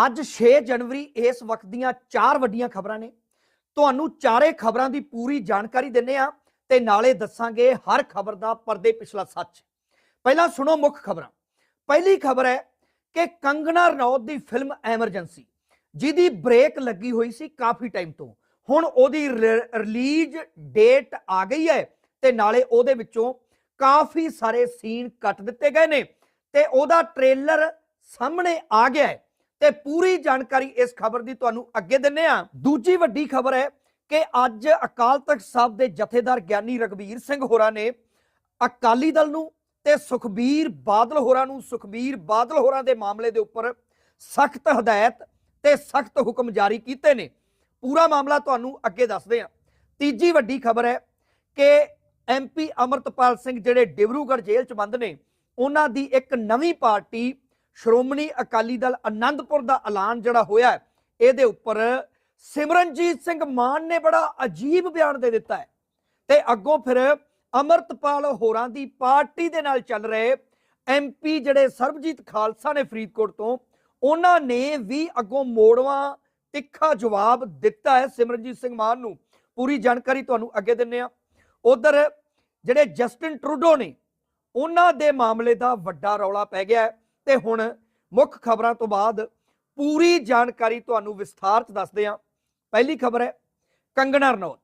ਅੱਜ 6 ਜਨਵਰੀ, ਇਸ ਵਕਤ ਦੀਆਂ ਚਾਰ ਵੱਡੀਆਂ ਖਬਰਾਂ ਨੇ। ਤੁਹਾਨੂੰ ਚਾਰੇ ਖਬਰਾਂ ਦੀ ਪੂਰੀ ਜਾਣਕਾਰੀ ਦਿੰਨੇ ਆ ਤੇ ਨਾਲੇ ਦੱਸਾਂਗੇ ਹਰ ਖਬਰ ਦਾ ਪਰਦੇ ਪਿਛਲਾ ਸੱਚ। ਪਹਿਲਾਂ ਸੁਣੋ ਮੁੱਖ ਖਬਰਾਂ। ਪਹਿਲੀ ਖਬਰ ਹੈ ਕਿ ਕੰਗਣਾ ਰਣੌਤ ਦੀ ਫਿਲਮ ਐਮਰਜੈਂਸੀ, ਜਿਹਦੀ ਬ੍ਰੇਕ ਲੱਗੀ ਹੋਈ ਸੀ ਕਾਫੀ ਟਾਈਮ ਤੋਂ, ਹੁਣ ਉਹਦੀ ਰਿਲੀਜ਼ ਡੇਟ ਆ ਗਈ ਹੈ ਤੇ ਨਾਲੇ ਉਹਦੇ ਵਿੱਚੋਂ ਕਾਫੀ ਸਾਰੇ ਸੀਨ ਕੱਟ ਦਿੱਤੇ ਗਏ ਨੇ ਤੇ ਉਹਦਾ ਟ੍ਰੇਲਰ ਸਾਹਮਣੇ ਆ ਗਿਆ ਹੈ। ਤੇ ਪੂਰੀ ਜਾਣਕਾਰੀ ਇਸ ਖਬਰ ਦੀ ਤੁਹਾਨੂੰ ਅੱਗੇ ਦਿੰਨੇ ਆ। ਦੂਜੀ ਵੱਡੀ ਖਬਰ ਹੈ ਕਿ ਅੱਜ ਅਕਾਲ ਤਖਤ ਸਾਹਿਬ ਦੇ ਜਥੇਦਾਰ ਗਿਆਨੀ ਰਗਵੀਰ ਸਿੰਘ ਹੋਰਾਂ ਨੇ ਅਕਾਲੀ ਦਲ ਨੂੰ ਤੇ ਸੁਖਬੀਰ ਬਾਦਲ ਹੋਰਾਂ ਨੂੰ, ਸੁਖਬੀਰ ਬਾਦਲ ਹੋਰਾਂ ਦੇ ਮਾਮਲੇ ਦੇ ਉੱਪਰ ਸਖਤ ਹਦਾਇਤ ਤੇ ਸਖਤ ਹੁਕਮ ਜਾਰੀ ਕੀਤੇ ਨੇ। ਪੂਰਾ ਮਾਮਲਾ ਤੁਹਾਨੂੰ ਅੱਗੇ ਦੱਸਦੇ ਹਾਂ ਤੀਜੀ ਵੱਡੀ ਖਬਰ ਹੈ ਕਿ ਐਮਪੀ ਅਮਰਤਪਾਲ ਸਿੰਘ ਜਿਹੜੇ ਡਿਬਰੂਗੜ੍ਹ ਜੇਲ੍ਹ 'ਚ ਬੰਦ ਨੇ, ਉਹਨਾਂ ਦੀ ਇੱਕ ਨਵੀਂ ਪਾਰਟੀ ਸ਼੍ਰੋਮਣੀ ਅਕਾਲੀ ਦਲ ਆਨੰਦਪੁਰ ਦਾ ਐਲਾਨ ਜਿਹੜਾ ਹੋਇਆ ਇਹਦੇ ਉੱਪਰ ਸਿਮਰਨਜੀਤ ਸਿੰਘ ਮਾਨ ਨੇ ਬੜਾ ਅਜੀਬ ਬਿਆਨ ਦੇ ਦਿੱਤਾ ਹੈ। ਤੇ ਅੱਗੋਂ ਫਿਰ ਅਮਰਤਪਾਲ ਹੋਰਾਂ ਦੀ ਪਾਰਟੀ ਦੇ ਨਾਲ ਚੱਲ ਰਹੇ ਐਮਪੀ ਜਿਹੜੇ ਸਰਬਜੀਤ ਖਾਲਸਾ ਨੇ ਫਰੀਦਕੋਟ ਤੋਂ, ਉਹਨਾਂ ਨੇ ਵੀ ਅੱਗੋਂ ਮੋੜਵਾ ਤਿੱਖਾ ਜਵਾਬ ਦਿੱਤਾ ਹੈ ਸਿਮਰਨਜੀਤ ਸਿੰਘ ਮਾਨ ਨੂੰ। ਪੂਰੀ ਜਾਣਕਾਰੀ ਤੁਹਾਨੂੰ ਅੱਗੇ ਦਿੰਨੇ ਆ ਉਧਰ ਜਿਹੜੇ ਜਸਟਿਨ ਟਰੂਡੋ ਨੇ, ਉਹਨਾਂ ਦੇ ਮਾਮਲੇ ਦਾ ਵੱਡਾ ਰੌਲਾ ਪੈ ਗਿਆ ਹੈ। ਤੇ ਹੁਣ ਮੁੱਖ ਖਬਰਾਂ ਤੋਂ ਬਾਅਦ ਪੂਰੀ ਜਾਣਕਾਰੀ ਤੁਹਾਨੂੰ ਵਿਸਥਾਰ ਚ ਦੱਸਦੇ ਹਾਂ। ਪਹਿਲੀ ਖਬਰ ਹੈ ਕੰਗਨਾ ਰਣੌਤ।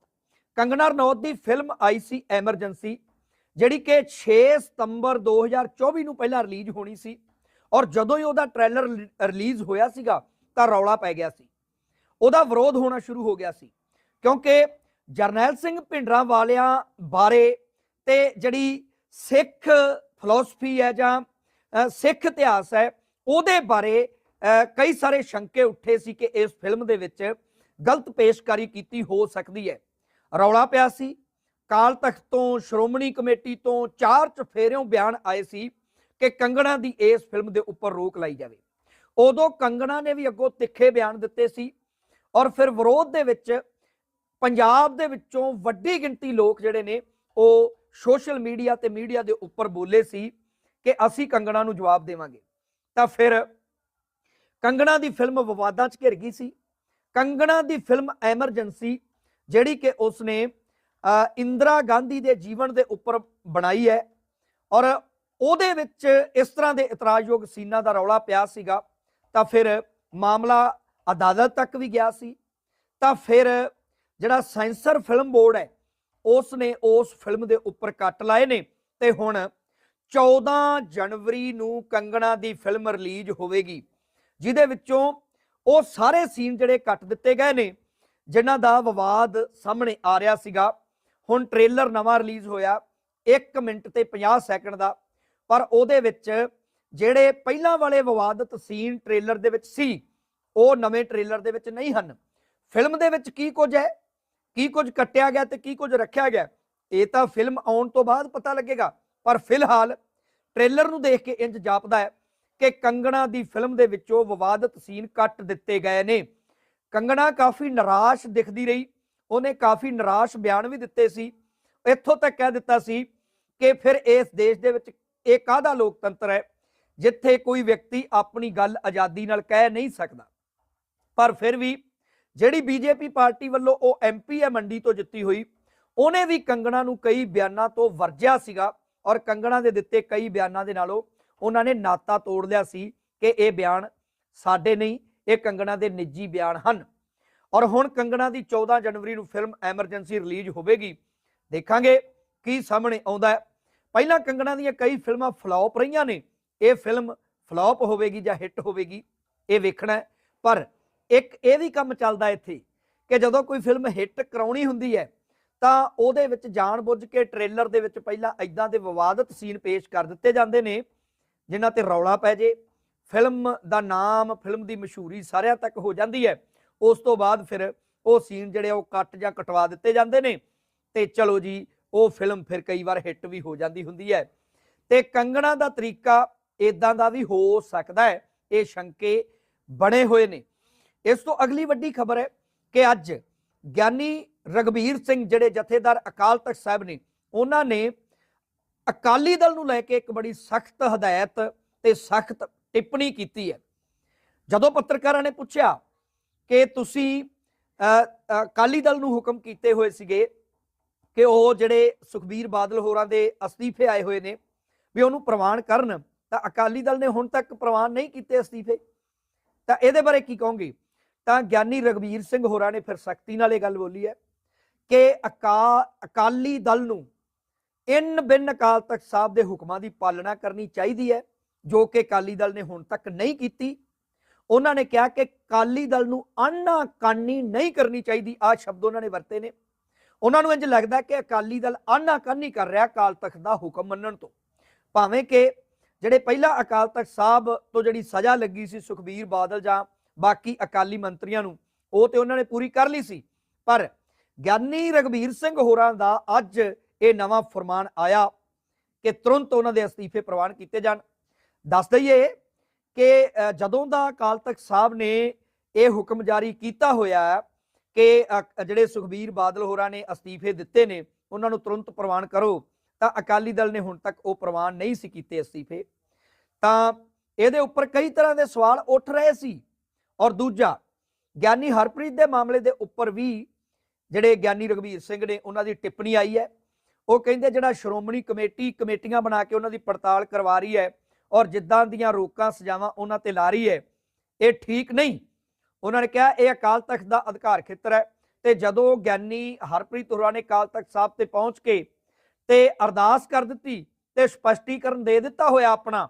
ਕੰਗਨਾ ਰਣੌਤ ਦੀ ਫਿਲਮ ਆਈ ਸੀ ਐਮਰਜੈਂਸੀ, ਜਿਹੜੀ ਕਿ 6 ਸਤੰਬਰ 2024 ਨੂੰ ਪਹਿਲਾਂ ਰਿਲੀਜ਼ ਹੋਣੀ ਸੀ ਔਰ ਜਦੋਂ ਹੀ ਉਹਦਾ ਟ੍ਰੇਲਰ ਰਿਲੀਜ਼ ਹੋਇਆ ਸੀਗਾ ਤਾਂ ਰੌਲਾ ਪੈ ਗਿਆ ਸੀ। ਉਹਦਾ ਵਿਰੋਧ ਹੋਣਾ ਸ਼ੁਰੂ ਹੋ ਗਿਆ ਸੀ ਕਿਉਂਕਿ ਜਰਨੈਲ ਸਿੰਘ ਭਿੰਡਰਾਂ ਵਾਲਿਆਂ ਬਾਰੇ ਤੇ ਜਿਹੜੀ ਸਿੱਖ ਫਿਲਾਸਫੀ ਹੈ ਜਾਂ ਸਿੱਖ ਇਤਿਹਾਸ ਹੈ, ਉਹਦੇ ਬਾਰੇ ਕਈ ਸਾਰੇ ਸ਼ੰਕੇ ਉੱਠੇ ਸੀ ਕਿ ਇਸ ਫਿਲਮ ਦੇ ਵਿੱਚ ਗਲਤ ਪੇਸ਼ਕਾਰੀ ਕੀਤੀ ਹੋ ਸਕਦੀ ਹੈ। ਰੌਲਾ ਪਿਆ ਸੀ, ਕਾਲ ਤਖਤ ਤੋਂ ਸ਼੍ਰੋਮਣੀ ਕਮੇਟੀ ਤੋਂ ਚਾਰ ਚਫੇਰਿਓਂ ਬਿਆਨ ਆਏ ਸੀ ਕਿ ਕੰਗਣਾ ਦੀ ਇਸ ਫਿਲਮ ਦੇ ਉੱਪਰ ਰੋਕ ਲਾਈ ਜਾਵੇ। ਉਦੋਂ ਕੰਗਣਾ ਨੇ ਵੀ ਅੱਗੋਂ ਤਿੱਖੇ ਬਿਆਨ ਦਿੱਤੇ ਸੀ ਔਰ ਫਿਰ ਵਿਰੋਧ ਦੇ ਵਿੱਚ ਪੰਜਾਬ ਦੇ ਵਿੱਚੋਂ ਵੱਡੀ ਗਿਣਤੀ ਲੋਕ ਜਿਹੜੇ ਨੇ, ਉਹ ਸੋਸ਼ਲ ਮੀਡੀਆ ਤੇ ਮੀਡੀਆ ਦੇ ਉੱਪਰ ਬੋਲੇ ਸੀ ਕਿ ਅਸੀਂ ਕੰਗਣਾ ਨੂੰ ਜਵਾਬ ਦੇਵਾਂਗੇ। ਤਾਂ ਫਿਰ ਕੰਗਣਾ ਦੀ ਫਿਲਮ ਵਿਵਾਦਾਂ 'ਚ ਘਿਰ ਗਈ ਸੀ। ਕੰਗਣਾ ਦੀ ਫਿਲਮ ਐਮਰਜੈਂਸੀ, ਜਿਹੜੀ ਕਿ ਉਸਨੇ ਇੰਦਰਾ ਗਾਂਧੀ ਦੇ ਜੀਵਨ ਦੇ ਉੱਪਰ ਬਣਾਈ ਹੈ ਔਰ ਉਹਦੇ ਵਿੱਚ ਇਸ ਤਰ੍ਹਾਂ ਦੇ ਇਤਰਾਜ਼ਯੋਗ ਸੀਨਾਂ ਦਾ ਰੌਲਾ ਪਿਆ ਸੀਗਾ। ਤਾਂ ਫਿਰ ਮਾਮਲਾ ਅਦਾਲਤ ਤੱਕ ਵੀ ਗਿਆ ਸੀ। ਤਾਂ ਫਿਰ ਜਿਹੜਾ ਸੈਂਸਰ ਫਿਲਮ ਬੋਰਡ ਹੈ ਉਸ ਨੇ ਉਸ ਫਿਲਮ ਦੇ ਉੱਪਰ ਕੱਟ ਲਾਏ ਨੇ ਤੇ ਹੁਣ 14 ਜਨਵਰੀ ਨੂੰ ਕੰਗਣਾ ਦੀ ਫਿਲਮ ਰਿਲੀਜ਼ ਹੋਵੇਗੀ, ਜਿਹਦੇ ਵਿੱਚੋਂ ਉਹ ਸਾਰੇ ਸੀਨ ਜਿਹੜੇ ਕੱਟ ਦਿੱਤੇ ਗਏ ਨੇ, ਜਿਨ੍ਹਾਂ ਦਾ ਵਿਵਾਦ ਸਾਹਮਣੇ ਆ ਰਿਹਾ ਸੀਗਾ। ਹੁਣ ਟ੍ਰੇਲਰ ਨਵਾਂ ਰਿਲੀਜ਼ ਹੋਇਆ 1 ਮਿੰਟ ਤੇ 50 ਸੈਕਿੰਡ ਦਾ। ਪਰ ਉਹਦੇ ਵਿੱਚ ਜਿਹੜੇ ਪਹਿਲਾਂ ਵਾਲੇ ਵਿਵਾਦਤ ਸੀਨ ਟ੍ਰੇਲਰ ਦੇ ਵਿੱਚ ਸੀ, ਉਹ ਨਵੇਂ ਟ੍ਰੇਲਰ ਦੇ ਵਿੱਚ ਨਹੀਂ ਹਨ। ਫਿਲਮ ਦੇ ਵਿੱਚ ਕੀ ਕੁਝ ਹੈ? ਕੀ ਕੁਝ ਕੱਟਿਆ ਗਿਆ ਤੇ ਕੀ ਕੁਝ ਰੱਖਿਆ ਗਿਆ? ਇਹ ਤਾਂ ਫਿਲਮ ਆਉਣ ਤੋਂ ਬਾਅਦ ਪਤਾ ਲੱਗੇਗਾ। ਪਰ ਫਿਲਹਾਲ ਟ੍ਰੇਲਰ ਨੂੰ ਦੇਖ ਕੇ ਇੰਜ ਜਾਪਦਾ ਹੈ ਕਿ ਕੰਗਣਾ ਦੀ ਫਿਲਮ ਦੇ ਵਿੱਚੋਂ ਵਿਵਾਦਤ ਸੀਨ ਕੱਟ ਦਿੱਤੇ ਗਏ ਨੇ। ਕੰਗਣਾ ਕਾਫੀ ਨਿਰਾਸ਼ ਦਿਖਦੀ ਰਹੀ, ਉਹਨੇ ਕਾਫੀ ਨਿਰਾਸ਼ ਬਿਆਨ ਵੀ ਦਿੱਤੇ ਸੀ। ਇੱਥੋਂ ਤੱਕ ਕਹਿ ਦਿੱਤਾ ਸੀ ਕਿ ਫਿਰ ਇਸ ਦੇਸ਼ ਦੇ ਵਿੱਚ ਇਹ ਕਾਹਦਾ ਲੋਕਤੰਤਰ ਹੈ, ਜਿੱਥੇ ਕੋਈ ਵਿਅਕਤੀ ਆਪਣੀ ਗੱਲ ਆਜ਼ਾਦੀ ਨਾਲ ਕਹਿ ਨਹੀਂ ਸਕਦਾ। ਪਰ ਫਿਰ ਵੀ ਜਿਹੜੀ ਬੀਜੇਪੀ ਪਾਰਟੀ ਵੱਲੋਂ ਉਹ ਐਮਪੀ ਹੈ ਮੰਡੀ ਤੋਂ ਜਿੱਤੀ ਹੋਈ, ਉਹਨੇ ਵੀ ਕੰਗਣਾ ਨੂੰ ਕਈ ਬਿਆਨਾਂ ਤੋਂ ਵਰਜਿਆ ਸੀਗਾ। ਔਰ ਕੰਗਣਾ ਦੇ ਦਿੱਤੇ ਕਈ ਬਿਆਨਾਂ ਦੇ ਨਾਲੋਂ ਉਹਨਾਂ ਨੇ ਨਾਤਾ ਤੋੜ ਲਿਆ ਸੀ ਕਿ ਇਹ ਬਿਆਨ ਸਾਡੇ ਨਹੀਂ, ਇਹ ਕੰਗਣਾ ਦੇ ਨਿੱਜੀ ਬਿਆਨ ਹਨ। ਔਰ ਹੁਣ ਕੰਗਣਾ ਦੀ 14 ਜਨਵਰੀ ਨੂੰ ਫਿਲਮ ਐਮਰਜੈਂਸੀ ਰਿਲੀਜ਼ ਹੋਵੇਗੀ। ਦੇਖਾਂਗੇ ਕੀ ਸਾਹਮਣੇ ਆਉਂਦਾ ਹੈ। ਪਹਿਲਾਂ ਕੰਗਣਾ ਦੀਆਂ ਕਈ ਫਿਲਮਾਂ ਫਲॉप ਰਹੀਆਂ ਨੇ। ਇਹ ਫਿਲਮ ਫਲॉप ਹੋਵੇਗੀ ਜਾਂ ਹਿੱਟ ਹੋਵੇਗੀ, ਇਹ ਵੇਖਣਾ ਪਰ ਇੱਕ ਇਹ ਵੀ ਕੰਮ ਚੱਲਦਾ ਇੱਥੇ ਕਿ ਜਦੋਂ ਕੋਈ ਫਿਲਮ ਹਿੱਟ ਕਰਾਉਣੀ ਹੁੰਦੀ ਹੈ ਤਾਂ ਉਹਦੇ ਵਿੱਚ ਜਾਣਬੁੱਝ ਕੇ ਟ੍ਰੇਲਰ ਦੇ ਵਿੱਚ ਪਹਿਲਾਂ ਐਦਾਂ ਦੇ ਵਿਵਾਦਤ ਸੀਨ ਪੇਸ਼ ਕਰ ਦਿੱਤੇ ਜਾਂਦੇ ਨੇ, ਜਿਨ੍ਹਾਂ ਤੇ ਰੌਲਾ ਪੈ ਜੇ। ਫਿਲਮ ਦਾ ਨਾਮ, ਫਿਲਮ ਦੀ ਮਸ਼ਹੂਰੀ ਸਾਰਿਆਂ ਤੱਕ ਹੋ ਜਾਂਦੀ ਹੈ। ਉਸ ਤੋਂ ਬਾਅਦ ਫਿਰ ਉਹ ਸੀਨ ਜਿਹੜੇ ਉਹ ਕੱਟ ਜਾਂ ਕਟਵਾ ਦਿੱਤੇ ਜਾਂਦੇ ਨੇ। ਤੇ ਚਲੋ ਜੀ, ਉਹ ਫਿਲਮ ਫਿਰ ਕਈ ਵਾਰ ਹਿੱਟ ਵੀ ਹੋ ਜਾਂਦੀ ਹੁੰਦੀ ਹੈ। ਤੇ ਕੰਗਣਾ ਦਾ ਤਰੀਕਾ ਇਦਾਂ ਦਾ ਵੀ ਹੋ ਸਕਦਾ ਹੈ, ਇਹ ਸ਼ੰਕੇ ਬਣੇ ਹੋਏ ਨੇ। ਇਸ ਤੋਂ ਅਗਲੀ ਵੱਡੀ ਖਬਰ ਹੈ ਕਿ ਅੱਜ ਗਿਆਨੀ ਰਗਵੀਰ ਸਿੰਘ ਜਿਹੜੇ ਜਥੇਦਾਰ ਅਕਾਲ ਤਖਤ ਸਾਹਿਬ ਨੇ, ਉਹਨਾਂ ਨੇ ਅਕਾਲੀ ਦਲ ਨੂੰ ਲੈ ਕੇ ਇੱਕ ਬੜੀ ਸਖਤ ਹਦਾਇਤ ਤੇ ਸਖਤ ਟਿੱਪਣੀ ਕੀਤੀ ਹੈ। ਜਦੋਂ ਪੱਤਰਕਾਰਾਂ ਨੇ ਪੁੱਛਿਆ ਕਿ ਤੁਸੀਂ ਅਕਾਲੀ ਦਲ ਨੂੰ ਹੁਕਮ ਕੀਤੇ ਹੋਏ ਸੀਗੇ ਕਿ ਉਹ ਜਿਹੜੇ ਸੁਖਬੀਰ ਬਾਦਲ ਹੋਰਾਂ ਦੇ ਅਸਤੀਫੇ ਆਏ ਹੋਏ ਨੇ ਵੀ ਉਹਨੂੰ ਪ੍ਰਵਾਨ ਕਰਨ, ਤਾਂ ਅਕਾਲੀ ਦਲ ਨੇ ਹੁਣ ਤੱਕ ਪ੍ਰਵਾਨ ਨਹੀਂ ਕੀਤੇ ਅਸਤੀਫੇ? ਤਾਂ ਇਹਦੇ ਬਾਰੇ ਕੀ ਕਹੋਗੇ? ਤਾਂ ਗਿਆਨੀ ਰਗਵੀਰ ਸਿੰਘ ਹੋਰਾਂ ਨੇ ਫਿਰ ਸਖਤੀ ਨਾਲ ਇਹ ਗੱਲ ਬੋਲੀ ਹੈ। ਕਿ ਅਕਾ, ਅਕਾਲੀ ਦਲ ਨੂੰ ਇਨ ਬਿਨ ਅਕਾਲ ਤਖਤ ਸਾਹਿਬ ਦੇ ਹੁਕਮਾਂ ਦੀ ਪਾਲਣਾ ਕਰਨੀ ਚਾਹੀਦੀ ਹੈ, ਜੋ ਕਿ ਅਕਾਲੀ ਦਲ ਨੇ ਹੁਣ ਤੱਕ ਨਹੀਂ ਕੀਤੀ। ਉਹਨਾਂ ਨੇ ਕਿਹਾ ਕਿ ਅਕਾਲੀ ਦਲ ਨੂੰ ਆਨਾ ਕਾਨੀ ਨਹੀਂ ਕਰਨੀ ਚਾਹੀਦੀ ਆ ਸ਼ਬਦ ਉਹਨਾਂ ਨੇ ਵਰਤੇ ਨੇ। ਉਹਨਾਂ ਨੂੰ ਇੰਜ ਲੱਗਦਾ ਕਿ ਅਕਾਲੀ ਦਲ ਆਨਾ ਕਾਨੀ ਕਰ ਰਿਹਾ ਅਕਾਲ ਤਖਤ ਦਾ ਹੁਕਮ ਮੰਨਣ ਤੋਂ। ਭਾਵੇਂ ਕਿ ਜਿਹੜੇ ਪਹਿਲਾਂ ਅਕਾਲ ਤਖਤ ਸਾਹਿਬ ਤੋਂ ਜਿਹੜੀ ਸਜ਼ਾ ਲੱਗੀ ਸੀ ਸੁਖਬੀਰ ਬਾਦਲ ਜਾਂ ਬਾਕੀ ਅਕਾਲੀ ਮੰਤਰੀਆਂ ਨੂੰ, ਉਹ ਤੇ ਉਹਨਾਂ ਨੇ ਪੂਰੀ ਕਰ ਲਈ ਸੀ, ਪਰ ਗਿਆਨੀ ਰਗਵੀਰ ਸਿੰਘ ਹੋਰਾਂ ਦਾ ਅੱਜ ਇਹ ਨਵਾਂ ਫਰਮਾਨ ਆਇਆ ਕਿ ਤੁਰੰਤ ਉਹਨਾਂ ਦੇ ਅਸਤੀਫੇ ਪ੍ਰਵਾਨ ਕੀਤੇ ਜਾਣ। ਦੱਸ ਦਈਏ ਕਿ ਜਦੋਂ ਦਾ ਅਕਾਲ ਤਖਤ ਸਾਹਿਬ ਨੇ ਇਹ ਹੁਕਮ ਜਾਰੀ ਕੀਤਾ ਹੋਇਆ ਹੈ ਕਿ ਜਿਹੜੇ ਸੁਖਬੀਰ ਬਾਦਲ ਹੋਰਾਂ ਨੇ ਅਸਤੀਫੇ ਦਿੱਤੇ ਨੇ, ਉਹਨਾਂ ਨੂੰ ਤੁਰੰਤ ਪ੍ਰਵਾਨ ਕਰੋ, ਤਾਂ ਅਕਾਲੀ ਦਲ ਨੇ ਹੁਣ ਤੱਕ ਉਹ ਪ੍ਰਵਾਨ ਨਹੀਂ ਸੀ ਕੀਤੇ ਅਸਤੀਫੇ। ਤਾਂ ਇਹਦੇ ਉੱਪਰ ਕਈ ਤਰ੍ਹਾਂ ਦੇ ਸਵਾਲ ਉੱਠ ਰਹੇ ਸੀ। ਔਰ ਦੂਜਾ, ਗਿਆਨੀ ਹਰਪ੍ਰੀਤ ਦੇ ਮਾਮਲੇ ਦੇ ਉੱਪਰ ਵੀ ਜਿਹੜੇ ਗਿਆਨੀ ਰਗਵੀਰ ਸਿੰਘ ਨੇ ਉਹਨਾਂ ਦੀ ਟਿੱਪਣੀ ਆਈ ਹੈ। ਉਹ ਕਹਿੰਦੇ ਜਿਹੜਾ ਸ਼੍ਰੋਮਣੀ ਕਮੇਟੀ ਕਮੇਟੀਆਂ ਬਣਾ ਕੇ ਉਹਨਾਂ ਦੀ ਪੜਤਾਲ ਕਰਵਾ ਰਹੀ ਹੈ ਔਰ ਜਿੱਦਾਂ ਦੀਆਂ ਰੋਕਾਂ ਸਜ਼ਾਵਾਂ ਉਹਨਾਂ ਤੇ ਲਾ ਰਹੀ ਹੈ, ਇਹ ਠੀਕ ਨਹੀਂ। ਉਹਨਾਂ ਨੇ ਕਿਹਾ, ਇਹ ਅਕਾਲ ਤਖਤ ਦਾ ਅਧਿਕਾਰ ਖੇਤਰ ਹੈ ਤੇ ਜਦੋਂ ਗਿਆਨੀ ਹਰਪ੍ਰੀਤ ਹੋਰਾਂ ਨੇ ਅਕਾਲ ਤਖਤ ਸਾਹਿਬ ਤੇ ਪਹੁੰਚ ਕੇ ਤੇ ਅਰਦਾਸ ਕਰ ਦਿੱਤੀ ਤੇ ਸਪਸ਼ਟੀਕਰਨ ਦੇ ਦਿੱਤਾ ਹੋਇਆ ਆਪਣਾ,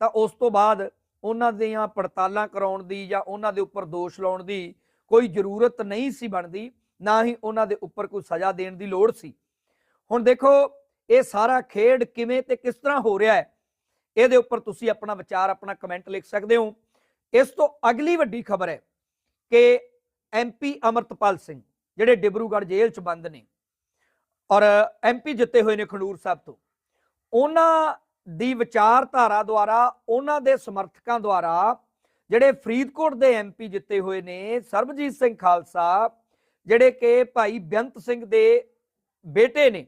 ਤਾਂ ਉਸ ਤੋਂ ਬਾਅਦ ਉਹਨਾਂ ਦੀਆਂ ਪੜਤਾਲਾਂ ਕਰਾਉਣ ਦੀ ਜਾਂ ਉਹਨਾਂ ਦੇ ਉੱਪਰ ਦੋਸ਼ ਲਾਉਣ ਦੀ ਕੋਈ ਜ਼ਰੂਰਤ ਨਹੀਂ ਸੀ ਬਣਦੀ। ਨਾ ਹੀ ਉਹਨਾਂ ਦੇ ਉੱਪਰ ਕੋਈ ਸਜ਼ਾ ਦੇਣ ਦੀ ਲੋੜ ਸੀ। ਹੁਣ ਦੇਖੋ, ਇਹ ਸਾਰਾ ਖੇਡ ਕਿਵੇਂ ਤੇ ਕਿਸ ਤਰ੍ਹਾਂ ਹੋ ਰਿਹਾ ਹੈ, ਇਹਦੇ ਉੱਪਰ ਤੁਸੀਂ ਆਪਣਾ ਵਿਚਾਰ, ਆਪਣਾ ਕਮੈਂਟ ਲਿਖ ਸਕਦੇ ਹੋ। ਇਸ ਤੋਂ ਅਗਲੀ ਵੱਡੀ ਖਬਰ ਹੈ ਕਿ ਐਮਪੀ ਅਮਰਤਪਾਲ ਸਿੰਘ, ਜਿਹੜੇ ਡਿਬਰੂਗੜ੍ਹ ਜੇਲ੍ਹ 'ਚ ਬੰਦ ਨੇ ਔਰ ਐਮਪੀ ਜਿੱਤੇ ਹੋਏ ਨੇ ਖੰਡੂਰ ਸਾਹਿਬ ਤੋਂ, ਉਹਨਾਂ ਦੀ ਵਿਚਾਰਧਾਰਾ ਦੁਆਰਾ, ਉਹਨਾਂ ਦੇ ਸਮਰਥਕਾਂ ਦੁਆਰਾ ਜਿਹੜੇ ਫਰੀਦਕੋਟ ਦੇ ਐਮਪੀ ਜਿੱਤੇ ਹੋਏ ਨੇ ਸਰਬਜੀਤ ਸਿੰਘ ਖਾਲਸਾ ਜਿਹੜੇ ਕਿ ਭਾਈ ਬੇਅੰਤ ਸਿੰਘ ਦੇ ਬੇਟੇ ਨੇ,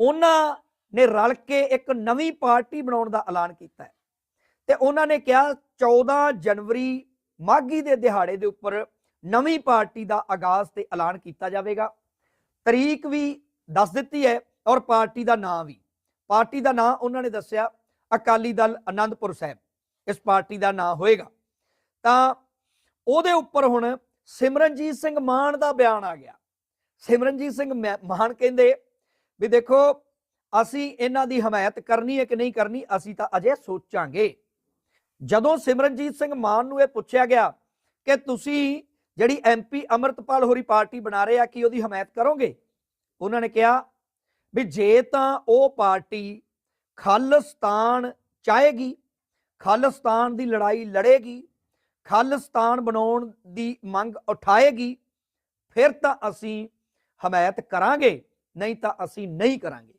ਉਹਨਾਂ ਨੇ ਰਲ ਕੇ ਇੱਕ ਨਵੀਂ ਪਾਰਟੀ ਬਣਾਉਣ ਦਾ ਐਲਾਨ ਕੀਤਾ ਹੈ। ਤੇ ਉਹਨਾਂ ਨੇ ਕਿਹਾ 14 ਜਨਵਰੀ ਮਾਘੀ ਦੇ ਦਿਹਾੜੇ ਦੇ ਉੱਪਰ ਨਵੀਂ ਪਾਰਟੀ ਦਾ ਆਗਾਜ਼ ਤੇ ਐਲਾਨ ਕੀਤਾ ਜਾਵੇਗਾ। ਤਰੀਕ ਵੀ ਦੱਸ ਦਿੱਤੀ ਹੈ ਔਰ ਪਾਰਟੀ ਦਾ ਨਾਮ ਵੀ। ਪਾਰਟੀ ਦਾ ਨਾਮ ਉਹਨਾਂ ਨੇ ਦੱਸਿਆ, ਅਕਾਲੀ ਦਲ ਆਨੰਦਪੁਰ ਸਾਹਿਬ। ਇਸ ਪਾਰਟੀ ਦਾ ਨਾਮ ਹੋਏਗਾ। ਤਾਂ ਉਹਦੇ ਉੱਪਰ ਹੁਣ ਸਿਮਰਨਜੀਤ ਸਿੰਘ ਮਾਨ ਦਾ ਬਿਆਨ ਆ ਗਿਆ। ਸਿਮਰਨਜੀਤ ਸਿੰਘ ਮੈ- ਮਾਨ ਕਹਿੰਦੇ ਵੀ ਦੇਖੋ, ਅਸੀਂ ਇਹਨਾਂ ਦੀ ਹਮਾਇਤ ਕਰਨੀ ਹੈ ਕਿ ਨਹੀਂ ਕਰਨੀ, ਅਸੀਂ ਤਾਂ ਅਜੇ ਸੋਚਾਂਗੇ। ਜਦੋਂ ਸਿਮਰਨਜੀਤ ਸਿੰਘ ਮਾਨ ਨੂੰ ਇਹ ਪੁੱਛਿਆ ਗਿਆ ਕਿ ਤੁਸੀਂ ਜਿਹੜੀ ਐਮਪੀ ਅਮਰਤਪਾਲ ਹੋਰੀ ਪਾਰਟੀ ਬਣਾ ਰਹੇ ਆ, ਕਿ ਉਹਦੀ ਹਮਾਇਤ ਕਰੋਗੇ? ਉਹਨਾਂ ਨੇ ਕਿਹਾ ਵੀ ਜੇ ਤਾਂ ਉਹ ਪਾਰਟੀ ਖਾਲਿਸਤਾਨ ਚਾਹੇਗੀ, ਖਾਲਿਸਤਾਨ ਦੀ ਲੜਾਈ ਲੜੇਗੀ ਖਾਲਿਸਤਾਨ ਬਣਾਉਣ ਦੀ ਮੰਗ ਉਠਾਏਗੀ, ਫਿਰ ਤਾਂ ਅਸੀਂ ਹਮਾਇਤ ਕਰਾਂਗੇ, ਨਹੀਂ ਤਾਂ ਅਸੀਂ ਨਹੀਂ ਕਰਾਂਗੇ।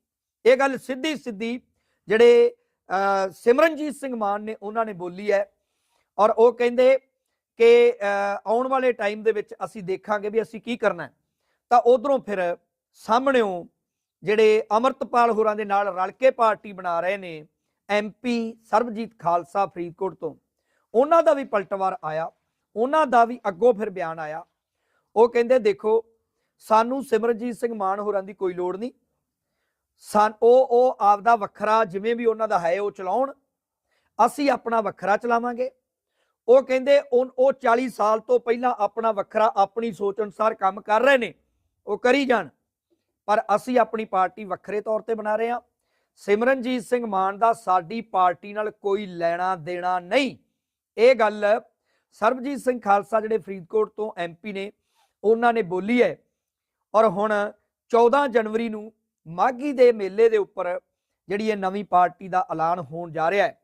ਇਹ ਗੱਲ ਸਿੱਧੀ ਸਿੱਧੀ ਜਿਹੜੇ ਸਿਮਰਨਜੀਤ ਸਿੰਘ ਮਾਨ ਨੇ ਉਹਨਾਂ ਨੇ ਬੋਲੀ ਹੈ ਔਰ ਉਹ ਕਹਿੰਦੇ ਕਿ ਆਉਣ ਵਾਲੇ ਟਾਈਮ ਦੇ ਵਿੱਚ ਅਸੀਂ ਦੇਖਾਂਗੇ ਵੀ ਅਸੀਂ ਕੀ ਕਰਨਾ ਹੈ। ਤਾਂ ਉਧਰੋਂ ਫਿਰ ਸਾਹਮਣਿਓਂ ਜਿਹੜੇ ਅਮਰਤਪਾਲ ਹੋਰਾਂ ਦੇ ਨਾਲ ਰਲ ਕੇ ਪਾਰਟੀ ਬਣਾ ਰਹੇ ਨੇ ਐਮਪੀ ਸਰਬਜੀਤ ਖਾਲਸਾ ਫਰੀਦਕੋਟ ਤੋਂ। ਉਹਨਾਂ ਦਾ ਵੀ ਪਲਟਵਾਰ ਆਇਆ, ਉਹਨਾਂ ਦਾ ਵੀ ਅੱਗੋਂ ਫਿਰ ਬਿਆਨ ਆਇਆ। ਉਹ ਕਹਿੰਦੇ, ਦੇਖੋ, ਸਾਨੂੰ ਸਿਮਰਜੀਤ ਸਿੰਘ ਮਾਨ ਹੋਰਾਂ ਦੀ ਕੋਈ ਲੋੜ ਨਹੀਂ। ਸਾਨ ਉਹ ਉਹ ਆਪਦਾ ਵੱਖਰਾ ਜਿਵੇਂ ਵੀ ਉਹਨਾਂ ਦਾ ਹੈ, ਉਹ ਚਲਾਉਣ। ਅਸੀਂ ਆਪਣਾ ਵੱਖਰਾ ਚਲਾਵਾਂਗੇ। ਉਹ ਕਹਿੰਦੇ, ਉਹ ਉਹ 40 ਸਾਲ ਤੋਂ ਪਹਿਲਾਂ ਆਪਣਾ ਵੱਖਰਾ ਆਪਣੀ ਸੋਚ ਅਨੁਸਾਰ ਕੰਮ ਕਰ ਰਹੇ ਨੇ, ਉਹ ਕਰੀ ਜਾਣ। ਪਰ ਅਸੀਂ ਆਪਣੀ ਪਾਰਟੀ ਵੱਖਰੇ ਤੌਰ ਤੇ ਬਣਾ ਰਹੇ ਹਾਂ। ਸਿਮਰਨਜੀਤ ਸਿੰਘ ਮਾਨ ਦਾ ਸਾਡੀ ਪਾਰਟੀ ਨਾਲ ਕੋਈ ਲੈਣਾ ਦੇਣਾ ਨਹੀਂ। ਇਹ ਗੱਲ ਸਰਬਜੀਤ ਸਿੰਘ ਖਾਲਸਾ ਜਿਹੜੇ ਫਰੀਦਕੋਟ ਤੋਂ ਐਮਪੀ ਨੇ, ਉਹਨਾਂ ਨੇ ਬੋਲੀ ਹੈ। ਔਰ ਹੁਣ 14 ਜਨਵਰੀ ਨੂੰ ਮਾਘੀ ਦੇ ਮੇਲੇ ਦੇ ਉੱਪਰ ਜਿਹੜੀ ਇਹ ਨਵੀਂ ਪਾਰਟੀ ਦਾ ਐਲਾਨ ਹੋਣ ਜਾ ਰਿਹਾ ਹੈ।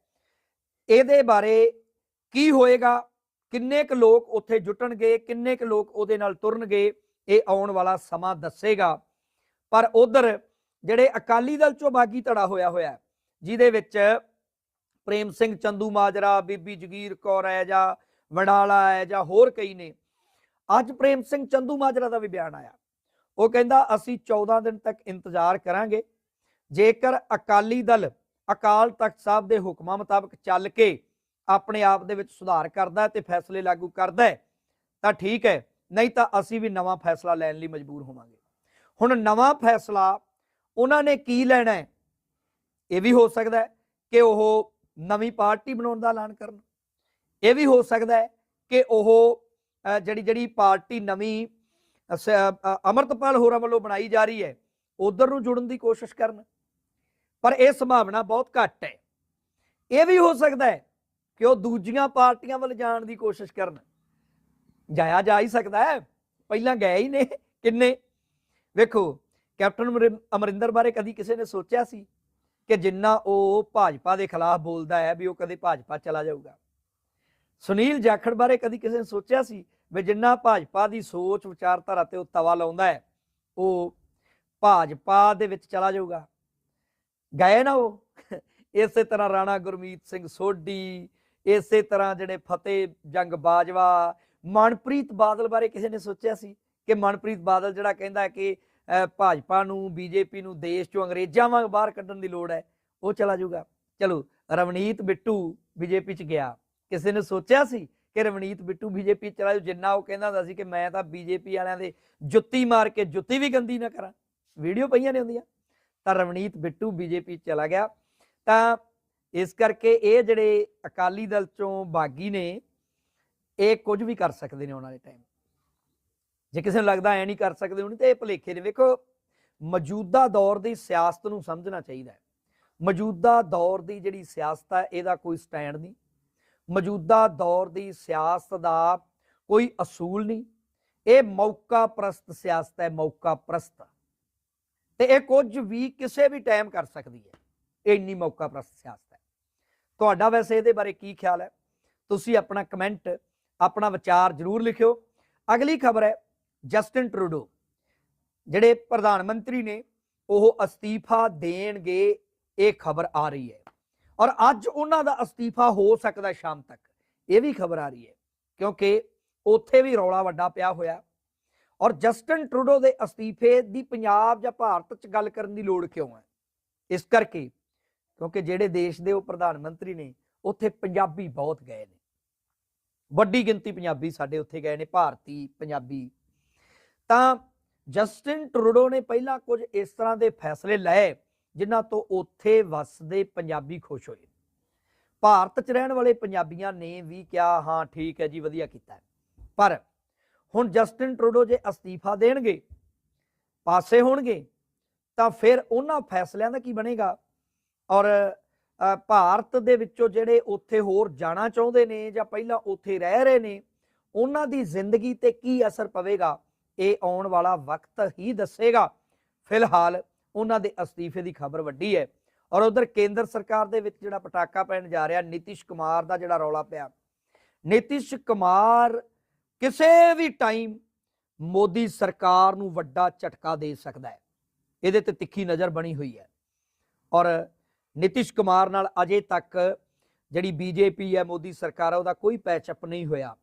ਇਹਦੇ ਬਾਰੇ ਕੀ ਹੋਏਗਾ? ਕਿੰਨੇ ਕੁ ਲੋਕ ਉੱਥੇ ਜੁਟਣਗੇ? ਕਿੰਨੇ ਕੁ ਲੋਕ ਉਹਦੇ ਨਾਲ ਤੁਰਨਗੇ? ਇਹ ਆਉਣ ਵਾਲਾ ਸਮਾਂ ਦੱਸੇਗਾ। ਪਰ ਉਧਰ ਜਿਹੜੇ ਅਕਾਲੀ ਦਲ ਚੋਂ ਬਾਗੀ ਧੜਾ ਹੋਇਆ ਹੋਇਆ ਜਿਹਦੇ ਵਿੱਚ ਪ੍ਰੇਮ ਸਿੰਘ ਚੰਦੂ ਮਾਜਰਾ, ਬੀਬੀ ਜਗੀਰ ਕੌਰ ਹੈ ਜਾਂ ਵਡਾਲਾ ਹੈ ਜਾਂ ਹੋਰ ਕਈ ਨੇ। ਅੱਜ ਪ੍ਰੇਮ ਸਿੰਘ ਚੰਦੂ ਮਾਜਰਾ ਦਾ ਵੀ ਬਿਆਨ ਆਇਆ। ਉਹ ਕਹਿੰਦਾ, ਅਸੀਂ 14 ਦਿਨ ਤੱਕ ਇੰਤਜ਼ਾਰ ਕਰਾਂਗੇ। ਜੇਕਰ ਅਕਾਲੀ ਦਲ ਅਕਾਲ ਤਖਤ ਸਾਹਿਬ ਦੇ ਹੁਕਮਾਂ ਮੁਤਾਬਕ ਚੱਲ ਕੇ ਆਪਣੇ ਆਪ ਦੇ ਵਿੱਚ ਸੁਧਾਰ ਕਰਦਾ ਹੈ ਤੇ ਫੈਸਲੇ ਲਾਗੂ ਕਰਦਾ ਤਾਂ ਠੀਕ ਹੈ। ਨਹੀਂ ਤਾਂ ਅਸੀਂ ਵੀ ਨਵਾਂ ਫੈਸਲਾ ਲੈਣ ਲਈ ਮਜਬੂਰ ਹੋਵਾਂਗੇ। ਹੁਣ ਨਵਾਂ ਫੈਸਲਾ, ਉਹਨਾਂ ਨੇ ਕੀ ਲੈਣਾ ਹੈ? ਇਹ ਵੀ ਹੋ ਸਕਦਾ ਕਿ ਉਹ ਨਵੀਂ ਪਾਰਟੀ ਬਣਾਉਣ ਦਾ ਐਲਾਨ ਕਰਨ। ਇਹ ਵੀ ਹੋ ਸਕਦਾ ਹੈ ਕਿ ਉਹ ਜਿਹੜੀ ਜਿਹੜੀ ਪਾਰਟੀ ਨਵੀਂ ਸ- ਅ, ਅਮਰਤਪਾਲ ਹੋਰਾਂ ਵੱਲੋਂ ਬਣਾਈ ਜਾ ਰਹੀ ਹੈ ਉਧਰ ਨੂੰ ਜੁੜਨ ਦੀ ਕੋਸ਼ਿਸ਼ ਕਰਨ। ਪਰ ਇਹ ਸੰਭਾਵਨਾ ਬਹੁਤ ਘੱਟ ਹੈ। ਇਹ ਵੀ ਹੋ ਸਕਦਾ ਹੈ ਕਿ ਉਹ ਦੂਜੀਆਂ ਪਾਰਟੀਆਂ ਵੱਲ ਜਾਣ ਦੀ ਕੋਸ਼ਿਸ਼ ਕਰਨ। ਜਾਇਆ ਜਾ ਹੀ ਸਕਦਾ ਹੈ। ਪਹਿਲਾਂ ਗਏ ਹੀ ਨੇ। ਕਿੰਨੇ? ਵੇਖੋ ਕੈਪਟਨ ਅਮਰਿੰ- ਅਮਰਿੰਦਰ ਬਾਰੇ ਕਦੀ ਕਿਸੇ ਨੇ ਸੋਚਿਆ ਸੀ? ਕਿ ਜਿੰਨਾ ਉਹ ਭਾਜਪਾ ਦੇ ਖਿਲਾਫ ਬੋਲਦਾ ਹੈ ਵੀ ਉਹ ਕਦੇ ਭਾਜਪਾ ਚਲਾ ਜਾਊਗਾ। ਸੁਨੀਲ ਜਾਖੜ ਬਾਰੇ ਕਦੀ ਕਿਸੇ ਨੇ ਸੋਚਿਆ ਸੀ ਵੀ ਜਿੰਨਾ ਭਾਜਪਾ ਦੀ ਸੋਚ, ਵਿਚਾਰਧਾਰਾ ਤੇ ਉਹ ਤਵਾ ਲਾਉਂਦਾ ਹੈ, ਉਹ ਭਾਜਪਾ ਦੇ ਵਿੱਚ ਚਲਾ ਜਾਊਗਾ। ਗਏ ਨਾ ਉਹ? ਇਸੇ ਤਰ੍ਹਾਂ ਰਾਣਾ ਗੁਰਮੀਤ ਸਿੰਘ ਸੋਢੀ, ਇਸੇ ਤਰ੍ਹਾਂ ਜਿਹੜੇ ਫਤਿਹ ਜੰਗ ਬਾਜਵਾ, ਮਨਪ੍ਰੀਤ ਬਾਦਲ ਬਾਰੇ ਕਿਸੇ ਨੇ ਸੋਚਿਆ ਸੀ? ਕਿ ਮਨਪ੍ਰੀਤ ਬਾਦਲ ਜਿਹੜਾ ਕਹਿੰਦਾ ਕਿ ਭਾਜਪਾ ਨੂੰ, ਬੀਜੇਪੀ ਨੂੰ, ਦੇਸ਼ ਚੋਂ ਅੰਗਰੇਜ਼ਾਂ ਵਾਂਗ ਬਾਹਰ ਕੱਢਣ ਦੀ ਲੋੜ ਹੈ, ਉਹ ਚਲਾ ਜਾਊਗਾ। ਚਲੋ, ਰਵਨੀਤ ਬਿੱਟੂ ਬੀਜੇਪੀ ਚ ਗਿਆ। ਕਿਸੇ ਨੇ ਸੋਚਿਆ ਸੀ ਕਿ ਰਵਨੀਤ ਬਿੱਟੂ ਬੀਜੇਪੀ ਚਲਾ ਜਾਊ, ਜਿੰਨਾ ਉਹ ਕਹਿੰਦਾ ਹੁੰਦਾ ਸੀ ਕਿ ਮੈਂ ਤਾਂ ਬੀਜੇਪੀ ਵਾਲਿਆਂ ਦੇ ਜੁੱਤੀ ਮਾਰ ਕੇ ਜੁੱਤੀ ਵੀ ਗੰਦੀ ਨਾ ਕਰਾਂ। ਵੀਡੀਓ ਪਈਆਂ ਨੇ ਹੁੰਦੀਆਂ ਤਾਂ ਰਵਨੀਤ ਬਿੱਟੂ ਬੀਜੇਪੀ ਚਲਾ ਗਿਆ। ਤਾਂ ਇਸ ਕਰਕੇ ਇਹ ਜਿਹੜੇ ਅਕਾਲੀ ਦਲ ਚੋਂ ਬਾਗੀ ਨੇ, ਇਹ ਕੁਝ ਵੀ ਕਰ ਸਕਦੇ ਨੇ ਉਹਨਾਂ ਦੇ ਟਾਈਮ ਜੇ ਕਿਸੇ ਨੂੰ ਲੱਗਦਾ ਐ ਨਹੀਂ ਕਰ ਸਕਦੇ ਹੁਣ, ਤੇ ਇਹ ਭੁਲੇਖੇ ਨੇ। ਵੇਖੋ, ਮੌਜੂਦਾ ਦੌਰ ਦੀ ਸਿਆਸਤ ਨੂੰ ਸਮਝਣਾ ਚਾਹੀਦਾ ਹੈ। ਮੌਜੂਦਾ ਦੌਰ ਦੀ ਜਿਹੜੀ ਸਿਆਸਤ ਹੈ, ਇਹਦਾ ਕੋਈ ਸਟੈਂਡ ਨਹੀਂ। ਮੌਜੂਦਾ ਦੌਰ ਦੀ ਸਿਆਸਤ ਦਾ ਕੋਈ ਅਸੂਲ ਨਹੀਂ। ਇਹ ਮੌਕਾ ਪ੍ਰਸਤ ਸਿਆਸਤ ਹੈ, ਮੌਕਾ ਪ੍ਰਸਤ। ਤੇ ਇਹ ਕੁਝ ਵੀ ਕਿਸੇ ਵੀ ਟਾਈਮ ਕਰ ਸਕਦੀ ਹੈ। ਇਹ ਇੰਨੀ ਮੌਕਾ ਪ੍ਰਸਤ ਸਿਆਸਤ ਹੈ। ਤੁਹਾਡਾ ਵੈਸੇ ਇਹਦੇ ਬਾਰੇ ਕੀ ਖਿਆਲ ਹੈ? ਤੁਸੀਂ ਆਪਣਾ ਕਮੈਂਟ, ਆਪਣਾ ਵਿਚਾਰ ਜ਼ਰੂਰ ਲਿਖਿਓ। ਅਗਲੀ ਖਬਰ ਹੈ ਜਸਟਿਨ ਟਰੂਡੋ, ਜਿਹੜੇ ਪ੍ਰਧਾਨ ਮੰਤਰੀ ਨੇ ਉਹ ਅਸਤੀਫਾ ਦੇਣਗੇ, ਇਹ ਖਬਰ ਆ ਰਹੀ ਹੈ। ਔਰ ਅੱਜ ਉਹਨਾਂ ਦਾ ਅਸਤੀਫਾ ਹੋ ਸਕਦਾ ਸ਼ਾਮ ਤੱਕ, ਇਹ ਵੀ ਖਬਰ ਆ ਰਹੀ ਹੈ, ਕਿਉਂਕਿ ਉੱਥੇ ਵੀ ਰੌਲਾ ਵੱਡਾ ਪਿਆ ਹੋਇਆ। ਔਰ ਜਸਟਿਨ ਟਰੂਡੋ ਦੇ ਅਸਤੀਫੇ ਦੀ ਪੰਜਾਬ ਜਾਂ ਭਾਰਤ 'ਚ ਗੱਲ ਕਰਨ ਦੀ ਲੋੜ ਕਿਉਂ ਹੈ? ਇਸ ਕਰਕੇ, ਕਿਉਂਕਿ ਜਿਹੜੇ ਦੇਸ਼ ਦੇ ਉਹ ਪ੍ਰਧਾਨ ਮੰਤਰੀ ਨੇ, ਉੱਥੇ ਪੰਜਾਬੀ ਬਹੁਤ ਗਏ ਨੇ। ਵੱਡੀ ਗਿਣਤੀ ਪੰਜਾਬੀ ਸਾਡੇ ਉੱਥੇ ਗਏ ਨੇ, ਭਾਰਤੀ ਪੰਜਾਬੀ ਤਾਂ ਜਸਟਿਨ ਟਰੂਡੋ ਨੇ ਪਹਿਲਾਂ ਕੁਝ ਇਸ ਤਰ੍ਹਾਂ ਦੇ ਫੈਸਲੇ ਲਏ, ਜਿਨ੍ਹਾਂ ਤੋਂ ਉੱਥੇ ਵਸਦੇ ਪੰਜਾਬੀ ਖੁਸ਼ ਹੋਏ। ਭਾਰਤ 'ਚ ਰਹਿਣ ਵਾਲੇ ਪੰਜਾਬੀਆਂ ਨੇ ਵੀ ਕਿਹਾ, ਹਾਂ, ਠੀਕ ਹੈ ਜੀ, ਵਧੀਆ ਕੀਤਾ ਪਰ ਹੁਣ ਜਸਟਿਨ ਟਰੂਡੋ ਜੇ ਅਸਤੀਫਾ ਦੇਣਗੇ, ਪਾਸੇ ਹੋਣਗੇ, ਤਾਂ ਫਿਰ ਉਹਨਾਂ ਫੈਸਲਿਆਂ ਦਾ ਕੀ ਬਣੇਗਾ? ਔਰ ਭਾਰਤ ਦੇ ਵਿੱਚੋਂ ਜਿਹੜੇ ਉੱਥੇ ਹੋਰ ਜਾਣਾ ਚਾਹੁੰਦੇ ਨੇ ਜਾਂ ਪਹਿਲਾਂ ਉੱਥੇ ਰਹਿ ਰਹੇ ਨੇ, ਉਹਨਾਂ ਦੀ ਜ਼ਿੰਦਗੀ ਤੇ ਕੀ ਅਸਰ ਪਵੇਗਾ? ਇਹ ਆਉਣ ਵਾਲਾ ਵਕਤ ਹੀ ਦੱਸੇਗਾ। ਫਿਲਹਾਲ ਉਹਨਾਂ ਦੇ ਅਸਤੀਫੇ ਦੀ ਖਬਰ ਵੱਡੀ ਹੈ ਔਰ ਉਧਰ ਕੇਂਦਰ ਸਰਕਾਰ ਦੇ ਵਿੱਚ ਜਿਹੜਾ ਪਟਾਕਾ ਪੈਣ ਜਾ ਰਿਹਾ, ਨਿਤਿਸ਼ ਕੁਮਾਰ ਦਾ ਜਿਹੜਾ ਰੌਲਾ ਪਿਆ। ਨਿਤਿਸ਼ ਕੁਮਾਰ ਕਿਸੇ ਵੀ ਟਾਈਮ ਮੋਦੀ ਸਰਕਾਰ ਨੂੰ ਵੱਡਾ ਝਟਕਾ ਦੇ ਸਕਦਾ ਹੈ। ਇਹਦੇ ਤੇ ਤਿੱਖੀ ਨਜ਼ਰ ਬਣੀ ਹੋਈ ਹੈ ਔਰ ਨਿਤਿਸ਼ ਕੁਮਾਰ ਨਾਲ ਅਜੇ ਤੱਕ ਜਿਹੜੀ ਬੀਜੇਪੀ ਹੈ, ਮੋਦੀ ਸਰਕਾਰ ਹੈ, ਉਹਦਾ ਕੋਈ ਪੈਚਅਪ ਨਹੀਂ ਹੋਇਆ।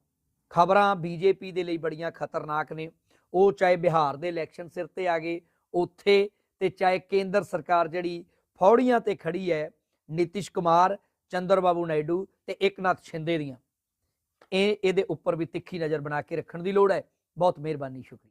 ਖਬਰਾਂ ਬੀਜੇਪੀ ਦੇ ਲਈ ਬੜੀਆਂ ਖਤਰਨਾਕ ਨੇ। ਉਹ ਚਾਹੇ ਬਿਹਾਰ ਦੇ ਇਲੈਕਸ਼ਨ ਸਿਰ ਤੇ ਆ ਗਏ, ਉੱਥੇ ਤੇ ਚਾਹੇ ਕੇਂਦਰ ਸਰਕਾਰ ਜਿਹੜੀ ਫੌੜੀਆਂ ਤੇ ਖੜੀ ਹੈ, ਨਿਤਿਸ਼ ਕੁਮਾਰ, ਚੰਦਰ ਬਾਬੂ ਨਾਇਡੂ ਤੇ ਇਕਨਾਥ ਸ਼ਿੰਦੇ ਦੀਆਂ। ਇਹ, ਇਹਦੇ ਉੱਪਰ ਵੀ ਤਿੱਖੀ ਨਜ਼ਰ ਬਣਾ ਕੇ ਰੱਖਣ ਦੀ ਲੋੜ ਹੈ। ਬਹੁਤ ਮਿਹਰਬਾਨੀ, ਸ਼ੁਕਰੀਆ।